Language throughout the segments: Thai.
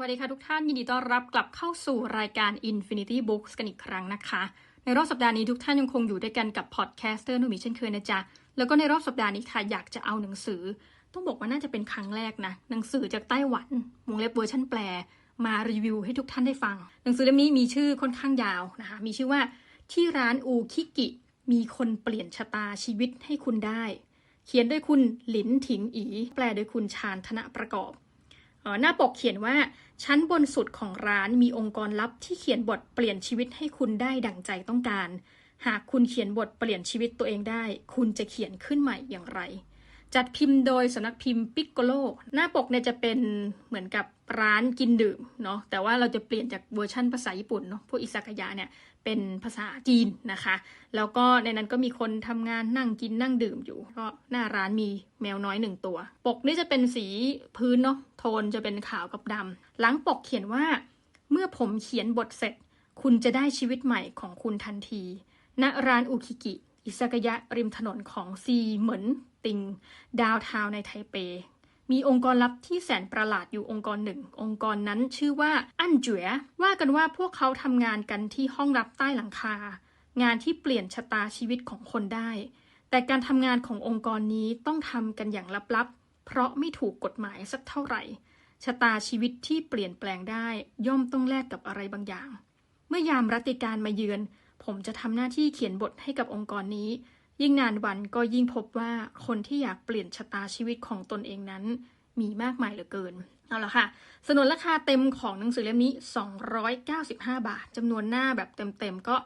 วัสดีค่ะทุกท่านยินดีต้อนรับกลับเข้าสู่รายการ Infinity Books กันอีกครั้งนะคะ ในรอบสัปดาห์นี้ทุกท่านยังคงอยู่ด้วยกันกับพอดแคสเตอร์นุมีเช่นเคยนะจ๊ะ แล้วก็ในรอบสัปดาห์นี้ค่ะอยากจะเอาหนังสือ ต้องบอกว่าน่าจะเป็นครั้งแรกนะหนังสือจากไต้หวันวงเล็บเวอร์ชันแปล มารีวิวให้ทุกท่านได้ฟัง หนังสือเล่มนี้มีชื่อค่อนข้างยาวนะคะมีชื่อว่าที่ร้านอูคิกิ มีคนเปลี่ยนชะตาชีวิตให้คุณได้ เขียนโดยคุณหลินถิงอีแปลโดยคุณชาญธนประกอบ หน้าปกเขียนว่า ชั้นบนสุดของร้านมีองค์กรลับที่เขียนบทเปลี่ยนชีวิตให้คุณได้ดั่งใจต้องการ หากคุณเขียนบทเปลี่ยนชีวิตตัวเองได้ คุณจะเขียนขึ้นใหม่อย่างไร จัดพิมพ์โดยสำนักพิมพ์ปิกโกโลหน้าปกเนี่ยจะเป็นเหมือนกับร้านกินดื่มเนาะแต่ว่าเราจะเปลี่ยนจากเวอร์ชั่นภาษาญี่ปุ่นเนาะพวกอิซากายะเนี่ย เป็นภาษาจีนนะคะ แล้วก็ในนั้นก็มีคนทำงานนั่งกินนั่งดื่มอยู่ ก็หน้าร้านมีแมวน้อยหนึ่งตัว ปกนี่จะเป็นสีพื้นเนาะ โทนจะเป็นขาวกับดำ หลังปกเขียนว่า เมื่อผมเขียนบทเสร็จ คุณจะได้ชีวิตใหม่ของคุณทันที ณ ร้านอุคิกิ อิซากยะริมถนนของซีเหมินติง ดาวทาวในไทเป มีองค์กรลับที่แสนประหลาดอยู่องค์กรหนึ่ง องค์กรนั้นชื่อว่าอันจัวว่ากันว่าพวกเขาทำงานกันที่ห้องลับใต้หลังคา งานที่เปลี่ยนชะตาชีวิตของคนได้ แต่การทำงานขององค์กรนี้ต้องทำกันอย่างลับๆ เพราะไม่ถูกกฎหมายสักเท่าไหร่ ชะตาชีวิตที่เปลี่ยนแปลงได้ ย่อมต้องแลกกับอะไรบางอย่าง เมื่อยามรัติการมาเยือน ผมจะทำหน้าที่เขียนบทให้กับองค์กรนี้ ยิ่งนานวันก็ยิ่งพบว่าคนที่อยากเปลี่ยนชะตาชีวิตของตนเองนั้น มีมากมายเหลือเกิน เอาละค่ะ สนนราคาเต็มของหนังสือเล่มนี้ 295 บาทจำนวนหน้าแบบเต็มๆก็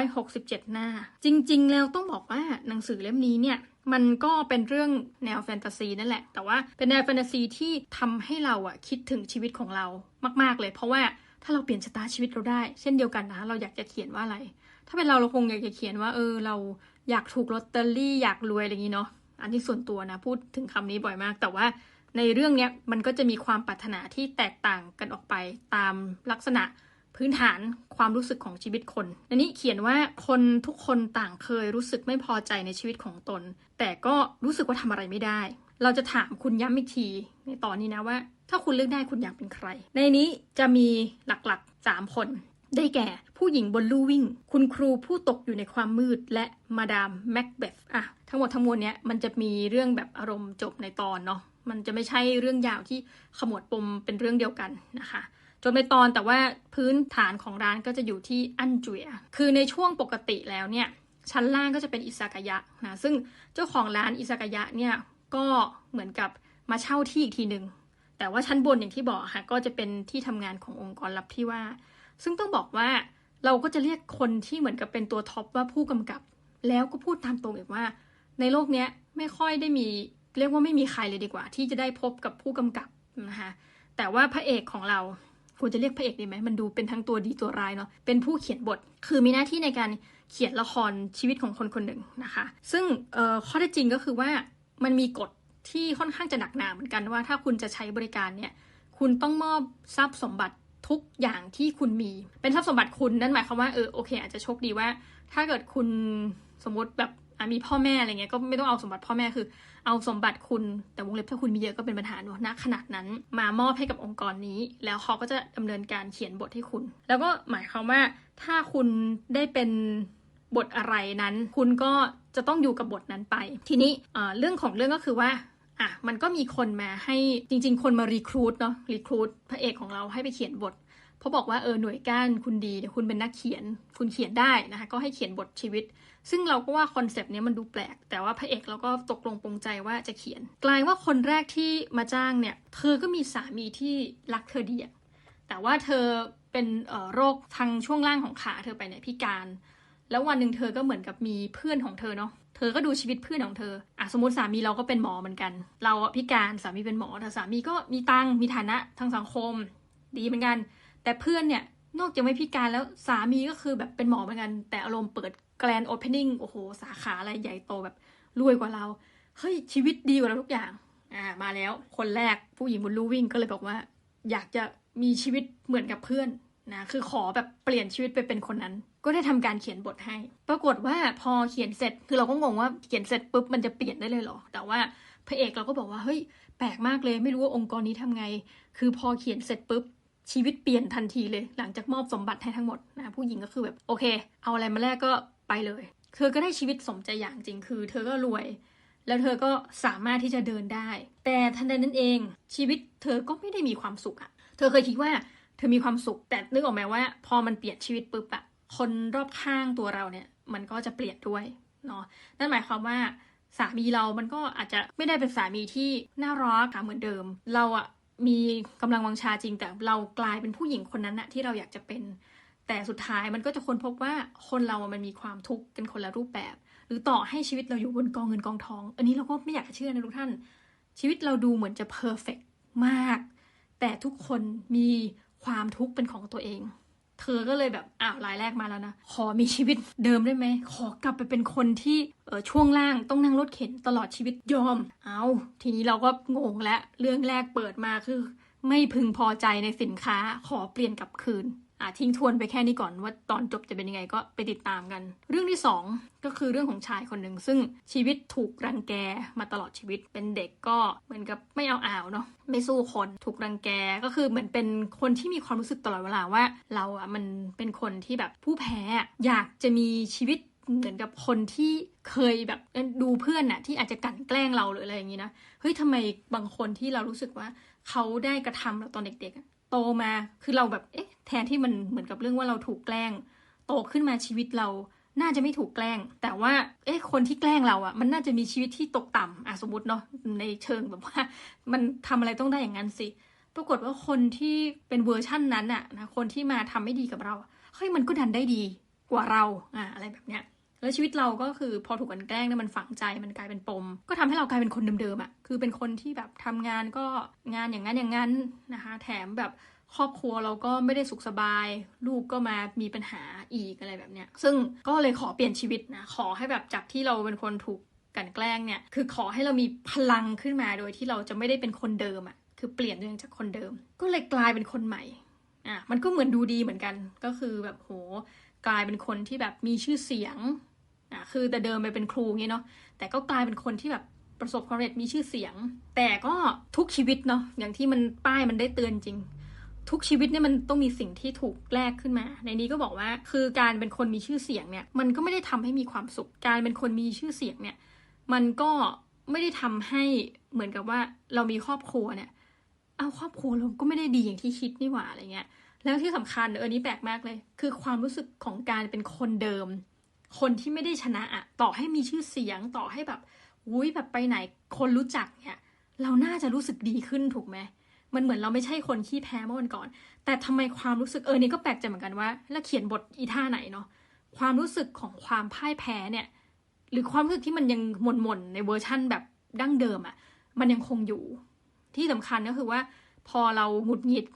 267 หน้า จริงๆ แล้วต้องบอกว่าหนังสือเล่มนี้เนี่ยมันก็เป็นเรื่องแนวแฟนตาซีนั่นแหละ แต่ว่าเป็นแนวแฟนตาซีที่ทำให้เราอะคิดถึงชีวิตของเรามาก ๆ เลย เพราะว่า ถ้าเราเปลี่ยนชะตาชีวิตเราได้ เช่นเดียวกันนะ เราอยากจะเขียนว่าอะไร ถ้าเป็นเราเราคงอยากจะเขียนว่า เออ เราอยากถูกลอตเตอรี่อยากรวยอะไรอย่างนี้เนาะ อันนี้ส่วนตัวนะ พูดถึงคำนี้บ่อยมาก แต่ว่าในเรื่องเนี้ยมันก็จะมีความปรารถนาที่แตกต่างกันออกไปตามลักษณะพื้นฐานความรู้สึกของชีวิตคนในนี้เขียนว่าคนทุกคนต่างเคยรู้สึกไม่พอใจในชีวิตของตน แต่ก็รู้สึกว่าทำอะไรไม่ได้ เราจะถามคุณย้ำอีกทีในตอนนี้นะว่า ถ้าคุณเลือกได้คุณอยากเป็นใคร ในนี้จะมีหลักๆ 3 คน ได้แก่ผู้หญิงบนลู่วิ่ง คุณครูผู้ตกอยู่ในความมืดและมาดามแม็กเบธอะทั้งหมดทั้งมวลเนี้ยมันจะมีเรื่องแบบอารมณ์จบในตอนเนาะมันจะไม่ใช่เรื่องยาวที่ขมวดปมเป็นเรื่องเดียวกันนะคะจนในตอนแต่ว่าพื้นฐานของร้านก็จะอยู่ที่อันจุยคือในช่วงปกติแล้วเนี่ยชั้นล่างก็จะเป็นอิซากายะนะซึ่งเจ้าของร้านอิซากายะเนี่ย ก็เหมือนกับมาเช่าที่อีกทีหนึ่งแต่ว่าชั้นบนอย่างที่บอกค่ะ ก็จะเป็นที่ทำงานขององค์กรลับที่ว่า ซึ่งต้องบอกว่าเราก็จะเรียกคนที่เหมือนกับเป็นตัวท็อปว่าผู้กำกับ แล้วก็พูดตามตรงอีกว่า ในโลกเนี้ยไม่ค่อยได้มีเรียกว่าไม่มีใครเลยดีกว่า ที่จะได้พบกับผู้กำกับนะคะแต่ว่าพระเอกของเราควรจะเรียกพระเอกดีไหมมันดูเป็นทั้งตัวดีตัวร้ายเนาะเป็นผู้เขียนบท คือมีหน้าที่ในการเขียนละครชีวิตของคนคนหนึ่งนะคะ ซึ่งข้อเท็จจริงก็คือว่า มันมีกฎที่ค่อนข้างจะหนักหนาเหมือนกันว่าถ้าคุณจะใช้บริการเนี่ย คุณต้องมอบทรัพย์สมบัติทุกอย่างที่คุณมี เป็นทรัพย์สมบัติคุณนั่นหมายความว่าเออโอเค อาจจะโชคดีว่า ถ้าเกิดคุณสมมติแบบมีพ่อแม่อะไรเงี้ยก็ไม่ต้องเอาสมบัติพ่อแม่คือ เอาสมบัติคุณแต่วงเล็บถ้าคุณมีเยอะก็เป็นปัญหาเนอะณขนาดนั้น มามอบให้กับองค์กรนี้ แล้วเขาก็จะดำเนินการเขียนบทให้คุณ แล้วก็หมายความว่าถ้าคุณได้เป็น บทอะไรนั้น คุณก็จะต้องอยู่กับบทนั้นไป ทีนี้เรื่องของเรื่องก็คือว่าอะมันก็มีคนมาให้จริง ๆ คนมารีครูดเนาะรีครูดพระเอกของเราให้ไปเขียนบทเพราะบอกว่าเออหน่วยก้านคุณดีเดี๋ยวคุณเป็นนักเขียน คุณเขียนได้นะคะก็ให้เขียนบทชีวิต ซึ่งเราก็ว่าคอนเซปต์นี้มันดูแปลก แต่ว่าพระเอกเราก็ตกลงปรงใจว่าจะเขียน กลายว่าคนแรกที่มาจ้างเนี่ยเธอก็มีสามีที่รักเธอดีแต่ว่าเธอเป็นโรคทางช่วงล่างของขาเธอไปเนี่ยพิการ แล้ววันหนึ่งเธอก็เหมือนกับมีเพื่อนของเธอเนาะเธอก็ดูชีวิตเพื่อนของเธออะสมมติสามีเราก็เป็นหมอเหมือนกัน เราพิการสามีเป็นหมอแต่สามีก็มีตังมีฐานะทางสังคม ดีเหมือนกัน แต่เพื่อนเนี่ยนอกจากไม่พิการแล้วสามีก็คือแบบเป็นหมอเหมือนกัน แต่อารมณ์เปิดแกลนโอเพนนิ่งโอ้โห สาขาอะไรใหญ่โตแบบรวยกว่าเราเฮ้ยชีวิตดีกว่าเราทุกอย่างอ่ามาแล้วคนแรกผู้หญิงบนลู่วิ่งก็เลยบอกว่า อยากจะมีชีวิตเหมือนกับเพื่อน นะคือขอแบบเปลี่ยนชีวิตไปเป็นคนนั้น ก็ได้ทำการเขียนบทให้ ปรากฏว่าพอเขียนเสร็จคือเราก็งงว่าเขียนเสร็จปุ๊บมันจะเปลี่ยนได้เลยเหรอ แต่ว่าพระเอกเราก็บอกว่าเฮ้ยแปลกมากเลยไม่รู้ว่าองค์กรนี้ทำไง คือพอเขียนเสร็จปุ๊บชีวิตเปลี่ยนทันทีเลย หลังจากมอบสมบัติให้ทั้งหมดนะผู้หญิงก็คือแบบโอเค เอาอะไรมาแลกก็ไปเลย เธอก็ได้ชีวิตสมใจอย่างจริงคือ เธอก็รวย แล้วเธอก็สามารถที่จะเดินได้ แต่ทันใดนั้นเอง ชีวิตเธอก็ไม่ได้มีความสุขอะเธอเคยคิดว่า เธอมีความสุขแต่นึกออกไหมว่า พอมันเปลี่ยนชีวิตปุ๊บอะคนรอบข้างตัวเราเนี่ยมันก็จะเปลี่ยนด้วยเนาะนั่นหมายความว่าสามีเรามันก็อาจจะไม่ได้เป็นสามีที่น่ารักเหมือนเดิม เราอะมีกำลังวังชาจริงแต่เรากลายเป็นผู้หญิงคนนั้นอะที่เราอยากจะเป็น แต่สุดท้ายมันก็จะค้นพบว่าคนเรามันมีความทุกข์กันคนละรูปแบบ หรือต่อให้ชีวิตเราอยู่บนกองเงินกองทอง อันนี้เราก็ไม่อยากจะเชื่อนะทุกท่าน ชีวิตเราดูเหมือนจะเพอร์เฟกมาก แต่ทุกคนมี ความทุกข์เป็นของตัวเอง เธอก็เลยแบบอ้าวรายแรกมาแล้วนะ ขอมีชีวิตเดิมได้ไหม ขอกลับไปเป็นคนที่เออช่วงล่างต้องนั่งรถเข็นตลอดชีวิตยอม เอาทีนี้เราก็งงแล้วเรื่องแรกเปิดมาคือ ไม่พึงพอใจในสินค้าขอเปลี่ยนกลับคืน อะทิ้งทวนไปแค่นี้ก่อนว่าตอนจบจะเป็นยังไงก็ไปติดตามกัน เรื่องที่สองก็คือเรื่องของชายคนหนึ่งซึ่งชีวิตถูกรังแกมาตลอดชีวิตเป็นเด็กก็เหมือนกับไม่เอาอ่าวเนาะไม่สู้คนถูกรังแกก็คือเหมือนเป็นคนที่มีความรู้สึกตลอดเวลาว่า เราอะมันเป็นคนที่แบบผู้แพ้อยากจะมีชีวิตเหมือนกับคนที่เคยแบบดูเพื่อนน่ะที่อาจจะกลั่นแกล้งเราหรืออะไรอย่างนี้นะเฮ้ยทำไมบางคนที่เรารู้สึกว่าเขาได้กระทำเราตอนเด็กๆโตมาคือเราแบบเอ๊ะ แทนที่มันเหมือนกับเรื่องว่าเราถูกแกล้ง โตขึ้นมาชีวิตเราน่าจะไม่ถูกแกล้ง แต่ว่าเอ๊ะคนที่แกล้งเราอะ่ะ มันน่าจะมีชีวิตที่ตกต่ำอะสมมติเนาะในเชิงแบบว่า มันทำอะไรต้องได้อย่างนั้นสิปรากฏว่าคนที่เป็นเวอร์ชั่นนั้นอะนะคนที่มาทำไม่ดีกับเราเฮ้ยมันก็ดันได้ดีกว่าเราอะอะไรแบบเนี้ยแล้วชีวิตเราก็คือพอถูกกันแกล้งเนี่ยมันฝังใจมันกลายเป็นปม ก็ทำให้เรากลายเป็นคนเดิมๆอะ่ะคือเป็นคนที่แบบทำงานก็งานอย่างนั้นอย่างนั้นนะคะ แถมแบบ ครอบครัวเราก็ไม่ได้สุขสบาย ลูกก็มามีปัญหาอีกอะไรแบบเนี้ย ซึ่งก็เลยขอเปลี่ยนชีวิตนะ ขอให้แบบจากที่เราเป็นคนถูกกันแกล้งเนี่ย คือขอให้เรามีพลังขึ้นมาโดยที่เราจะไม่ได้เป็นคนเดิมอะ่ะ คือเปลี่ยนตัวเองจากคนเดิม ก็เลยกลายเป็นคนใหม่ อะ มันก็เหมือนดูดีเหมือนกัน ก็คือแบบโห กลายเป็นคนที่แบบมีชื่อเสียง อะ คือแต่เดิมไปเป็นครูงี้เนาะ แต่ก็กลายเป็นคนที่แบบประสบความสำเร็จมีชื่อเสียง แต่ก็ทุกชีวิตเนาะ อย่างที่มันป้ายมันได้เตือนจริง ทุกชีวิตเนี่ยมันต้องมีสิ่งที่ถูกแลกขึ้นมา ในนี้ก็บอกว่าคือการเป็นคนมีชื่อเสียงเนี่ยมันก็ไม่ได้ทำให้มีความสุข การเป็นคนมีชื่อเสียงเนี่ยมันก็ไม่ได้ทำให้เหมือนกับว่าเรามีครอบครัวเนี่ยเอาครอบครัวเราก็ไม่ได้ดีอย่างที่คิดนี่หว่าอะไรเงี้ยแล้วที่สำคัญเออนี้แปลกมากเลย คือความรู้สึกของการเป็นคนเดิม คนที่ไม่ได้ชนะอะต่อให้มีชื่อเสียงต่อให้แบบอุ้ยแบบไปไหนคนรู้จักเนี่ย เราน่าจะรู้สึกดีขึ้นถูกไหม มันเหมือนเราไม่ใช่คนขี้แพ้เมื่อวันก่อน แต่ทำไมความรู้สึกเออนี่ก็แปลกใจเหมือนกันว่า แล้วเขียนบทอีท่าไหนเนาะความรู้สึกของความพ่ายแพ้เนี่ย หรือความรู้สึกที่มันยังหม่นหม่นในเวอร์ชั่นแบบดั้งเดิมอะ่ะ มันยังคงอยู่ ที่สำคัญก็คือว่า พอเราหงุดหงิด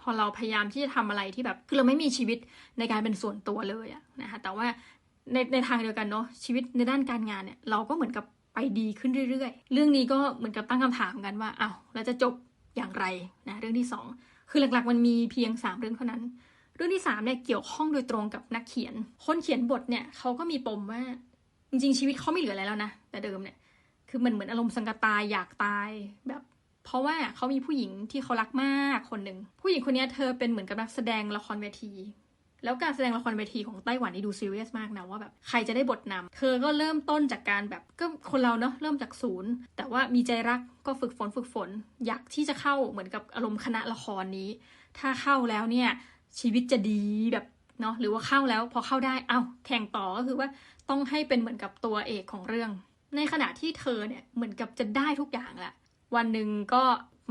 พอเราพยายามที่จะทำอะไรที่แบบคือเราไม่มีชีวิตในการเป็นส่วนตัวเลยอะนะคะแต่ว่าในในทางเดียวกันเนาะชีวิตในด้านการงานเนี่ย เราก็เหมือนกับไปดีขึ้นเรื่อยๆ เรื่องนี้ก็เหมือนกับตั้งคำถามกันว่าอ้าวแล้วจะจบ อย่างไรนะเรื่องที่ 2 คือหลักๆมันมีเพียง 3 เรื่องเท่านั้น เรื่องที่3เนี่ยเกี่ยวข้องโดยตรงกับนักเขียน คนเขียนบทเนี่ยเขาก็มีปมว่าจริงๆชีวิตเขาไม่เหลืออะไรแล้วนะแต่เดิมเนี่ยคือมันเหมือนอารมณ์สังกตายอยากตายแบบ เพราะว่าเขามีผู้หญิงที่เขารักมากคนหนึ่งผู้หญิงคนนี้เธอเป็นเหมือนกับนักแสดงละครเวที แล้วการแสดงละครเวทีของไต้หวันนี่ดูซีเรียสมากนะว่าแบบใครจะได้บทนำเธอก็เริ่มต้นจากการแบบก็คนเราเนาะเริ่มจากศูนย์ แต่ว่ามีใจรักก็ฝึกฝนฝึกฝน อยากที่จะเข้าเหมือนกับอารมณ์คณะละครนี้ ถ้าเข้าแล้วเนี่ยชีวิตจะดีแบบเนาะหรือว่าเข้าแล้วพอเข้าได้เอา้าแข่งต่อก็คือว่าต้องให้เป็นเหมือนกับตัวเอกของเรื่อง ในขณะที่เธอเนี่ยเหมือนกับจะได้ทุกอย่างแหละวันหนึ่งก็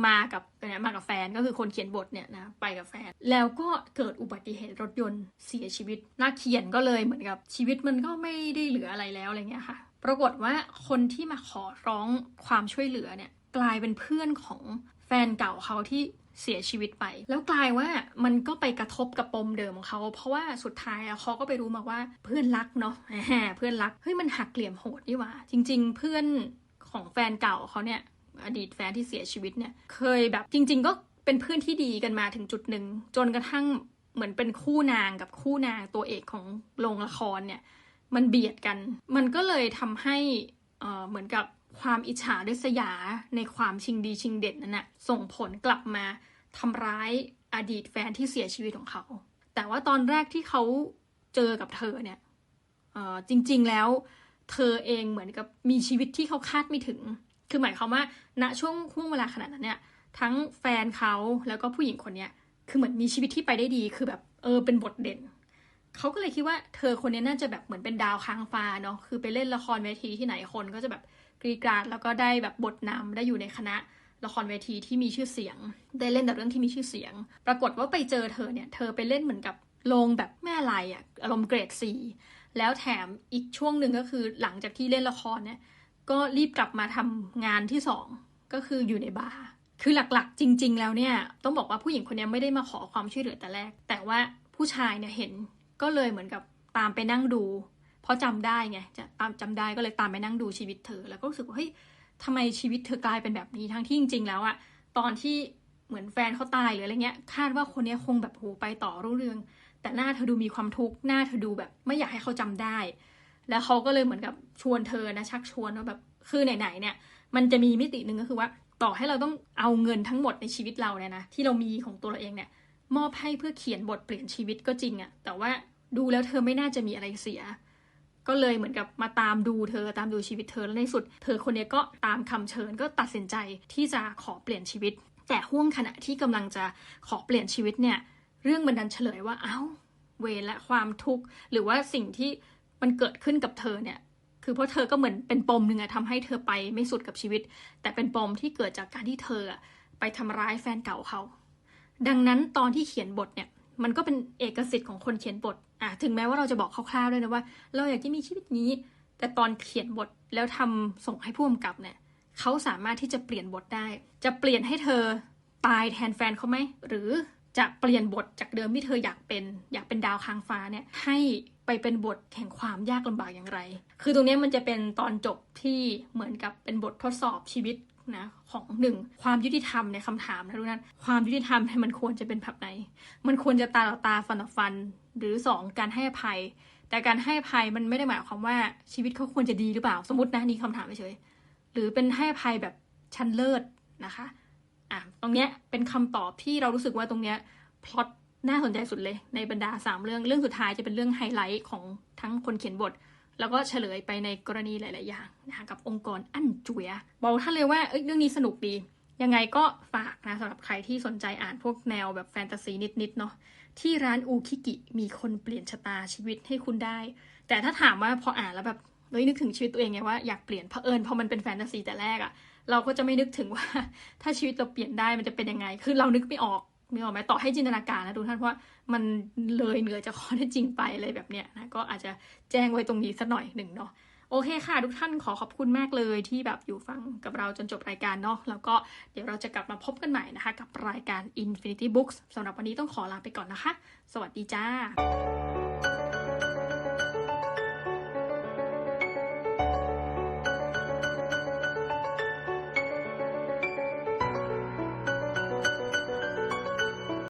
มากับเนี่ยมากับแฟนก็คือคนเขียนบทเนี่ยนะไปกับแฟน แล้วก็เกิดอุบัติเหตุรถยนต์เสียชีวิตนักเขียนก็เลยเหมือนกับชีวิตมันก็ไม่ได้เหลืออะไรแล้วอะไรเงี้ยค่ะ ปรากฏว่าคนที่มาขอร้องความช่วยเหลือเนี่ยกลายเป็นเพื่อนของแฟนเก่าเขาที่เสียชีวิตไป แล้วกลายว่ามันก็ไปกระทบกับปมเดิมของเขา เพราะว่าสุดท้ายเขาก็ไปรู้มาว่าเพื่อนรักเนาะเพื่อนรักเฮ้ยมันหักเหลี่ยมโหดนี่หว่า จริง ๆ เพื่อนของแฟนเก่าเขาเนี่ย อดีตแฟนที่เสียชีวิตเนี่ยเคยแบบจริง ๆ ก็เป็นเพื่อนที่ดีกันมาถึงจุดหนึ่ง จนกระทั่งเหมือนเป็นคู่นางกับคู่นางตัวเอกของโรงละครเนี่ย มันเบียดกัน มันก็เลยทำให้เหมือนกับความอิจฉาริษยาในความชิงดีชิงเด่นนั้นนะส่งผลกลับมาทำร้ายอดีตแฟนที่เสียชีวิตของเขา แต่ว่าตอนแรกที่เขาเจอกับเธอเนี่ยเอ่อจริง ๆ แล้ว เธอเองเหมือนกับมีชีวิตที่เขาคาดไม่ถึง คือหมายความว่าณช่วงห่วงเวลาขนาดนั้นเนี่ย ทั้งแฟนเขาแล้วก็ผู้หญิงคนเนี้ยคือเหมือนมีชีวิตที่ไปได้ดีคือแบบเออเป็นบทเด่นเขาก็เลยคิดว่าเธอคนนี้น่าจะแบบเหมือนเป็นดาวค้างฟ้าเนาะคือไปเล่นละครเวทีที่ไหนคนก็จะแบบกรีกราดแล้วก็ได้แบบบทนำได้อยู่ในคณะละครเวทีที่มีชื่อเสียง ได้เล่นแต่เรื่องที่มีชื่อเสียง ปรากฏว่าไปเจอเธอเนี่ย เธอไปเล่นเหมือนกับลงแบบแม่ลายอะอารมณ์เกรดสี่แล้วแถมอีกช่วงหนึ่งก็คือหลังจากที่เล่นละครเนี่ย ก็รีบกลับมาทำงานที่สองก็คืออยู่ในบาร์คือหลักๆ จริง ๆ แล้วเนี่ย ต้องบอกว่าผู้หญิงคนนี้ไม่ได้มาขอความช่วยเหลือแต่แรก แต่ว่าผู้ชายเนี่ยเห็นก็เลยเหมือนกับตามไปนั่งดู เพราะจำได้ไงจะตามจำได้ก็เลยตามไปนั่งดูชีวิตเธอ แล้วก็รู้สึกว่าเฮ้ยทำไมชีวิตเธอกลายเป็นแบบนี้ทั้งที่จริง ๆ แล้วอะตอนที่เหมือนแฟนเขาตายหรืออะไรเงี้ย คาดว่าคนนี้คงแบบโหไปต่อรุ่งเรือง แต่หน้าเธอดูมีความทุกข์หน้าเธอดูแบบไม่อยากให้เขาจำได้ แล้วเขาก็เลยเหมือนกับชวนเธอนะชักชวนว่าแบบคือไหนๆเนี่ย มันจะมีมิติหนึ่งก็คือว่า ต่อให้เราต้องเอาเงินทั้งหมดในชีวิตเราเนี่ยนะที่เรามีของตัวเราเองเนี่ย มอบให้เพื่อเขียนบทเปลี่ยนชีวิตก็จริงอะแต่ว่าดูแล้วเธอไม่น่าจะมีอะไรเสีย ก็เลยเหมือนกับมาตามดูเธอตามดูชีวิตเธอแล้วในสุด เธอคนนี้ก็ตามคำเชิญก็ตัดสินใจที่จะขอเปลี่ยนชีวิต แต่ห่วงขณะที่กำลังจะขอเปลี่ยนชีวิตเนี่ย เรื่องมันดันเฉลยว่าเอ้า เวรและความทุกข์หรือว่าสิ่งที่ มันเกิดขึ้นกับเธอเนี่ย คือเพราะเธอก็เหมือนเป็นปมหนึ่งอะทำให้เธอไปไม่สุดกับชีวิต แต่เป็นปมที่เกิดจากการที่เธออะไปทำร้ายแฟนเก่าเขา ดังนั้นตอนที่เขียนบทเนี่ย มันก็เป็นเอกสิทธิ์ของคนเขียนบทอะถึงแม้ว่าเราจะบอกคร่าวๆด้วยนะว่า เราอยากจะมีชีวิตนี้ แต่ตอนเขียนบทแล้วทำส่งให้ผู้กำกับเนี่ยเขาสามารถที่จะเปลี่ยนบทได้ จะเปลี่ยนให้เธอตายแทนแฟนเขาไหมหรือจะเปลี่ยนบทจากเดิมที่เธออยากเป็น อยากเป็นดาวค้างฟ้าเนี่ยให้ ไปเป็นบทแห่งความยากลำบากอย่างไร คือตรงนี้มันจะเป็นตอนจบที่เหมือนกับเป็นบททดสอบชีวิตนะของหนึ่งความยุติธรรมในคำถามนะทุกท่านความยุติธรรมมันควรจะเป็นแบบไหน มันควรจะตาต่อตาฟันต่อฟัน หรือสองการให้อภัย แต่การให้อภัยมันไม่ได้หมายความว่าชีวิตเขาควรจะดีหรือเปล่า สมมตินะนี่คำถามเฉยหรือเป็นให้อภัยแบบชั้นเลิศนะคะอะตรงเนี้ยเป็นคำตอบที่เรารู้สึกว่าตรงเนี้ยพล็อต น่าสนใจสุดเลยในบรรดาสามเรื่องเรื่องสุดท้ายจะเป็นเรื่องไฮไลท์ของทั้งคนเขียนบท แล้วก็เฉลยไปในกรณีหลาย ๆ อย่างนะคะกับองค์กรอั้นจุยบอกท่านเลยว่าเเรื่องนี้สนุกดี ยังไงก็ฝากนะสำหรับใครที่สนใจอ่านพวกแนวแบบแฟนตาซีนิด ๆ เนาะที่ร้านอูคิกิมีคนเปลี่ยนชะตาชีวิตให้คุณได้ แต่ถ้าถามว่าพออ่านแล้วแบบเฮ้ยนึกถึงชีวิตตัวเองไงว่าอยากเปลี่ยนเผอิญพอมันเป็นแฟนตาซีแต่แรกอะเราก็จะไม่นึกถึงว่า ถ้าชีวิตเราเปลี่ยนได้มันจะเป็นยังไง คือเรานึกไม่ออก นึกออกไหมต่อให้จินตนาการนะทุกท่านเพราะมันเลยเหนือจากข้อเท็จจริงไปอะไรแบบเนี้ยนะก็อาจจะแจ้งไว้ตรงนี้สักหน่อยหนึ่งเนาะโอเคค่ะ ทุกท่านขอขอบคุณมากเลยที่แบบอยู่ฟังกับเราจนจบรายการเนาะแล้วก็เดี๋ยวเราจะกลับมาพบกันใหม่นะคะ กับรายการ Infinity Books สำหรับวันนี้ต้องขอลาไปก่อนนะคะ สวัสดีจ้า